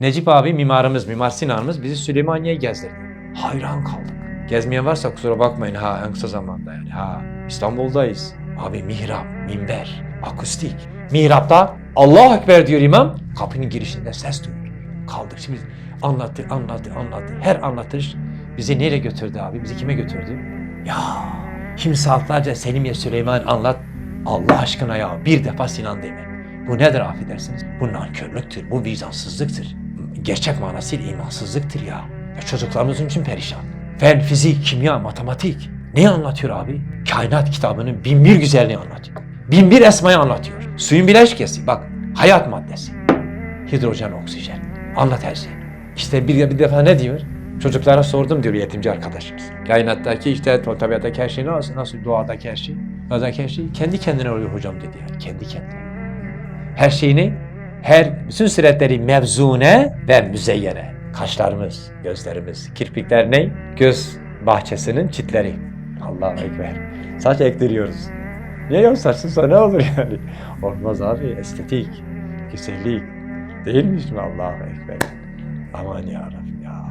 Necip abi mimarımız, Mimar Sinan'ımız bizi Süleymaniye'ye gezdirdi. Hayran kaldık. Gezmeyen varsa kusura bakmayın ha en kısa zamanda yani ha. İstanbul'dayız. Abi mihrap, minber, akustik. Mihrapta Allahu Ekber diyor imam. Kapının girişinde ses duyuyor. Kaldık şimdi anlattı, anlattı, anlattı. Her anlatış bizi nereye götürdü abi? Bizi kime götürdü? Ya kim saatlerce Selimiye Süleyman anlat. Allah aşkına ya bir defa Sinan deme. Bu nedir affedersiniz? Bu nankörlüktür, bu vicdansızlıktır. Gerçek manasıyla imansızlıktır ya. ya çocuklarımızın için perişan. Fen, fizik, kimya, matematik. Ne anlatıyor abi? Kainat kitabının bin bir güzelliğini anlatıyor. Bin bir esmayı anlatıyor. Suyun bileşkesi bak hayat maddesi. Hidrojen, oksijen. Anlat her şeyi. İşte bir, bir defa ne diyor? Çocuklara sordum diyor yetimci arkadaşımız. Kainattaki işte tabiattaki her şey nasıl, nasıl doğadaki her şey, doğadaki her şey kendi kendine oluyor hocam dedi yani kendi kendine. Her şeyini, her bütün süretleri mevzune ve müzeyyene. Kaşlarımız, gözlerimiz, kirpikler ne? Göz bahçesinin çitleri. Allahu Ekber. Saç ektiriyoruz. Niye yok saçsızsa ne olur yani? Olmaz abi estetik, güzellik. Değilmiş mi Allahu Ekber? Aman ya Rabbi.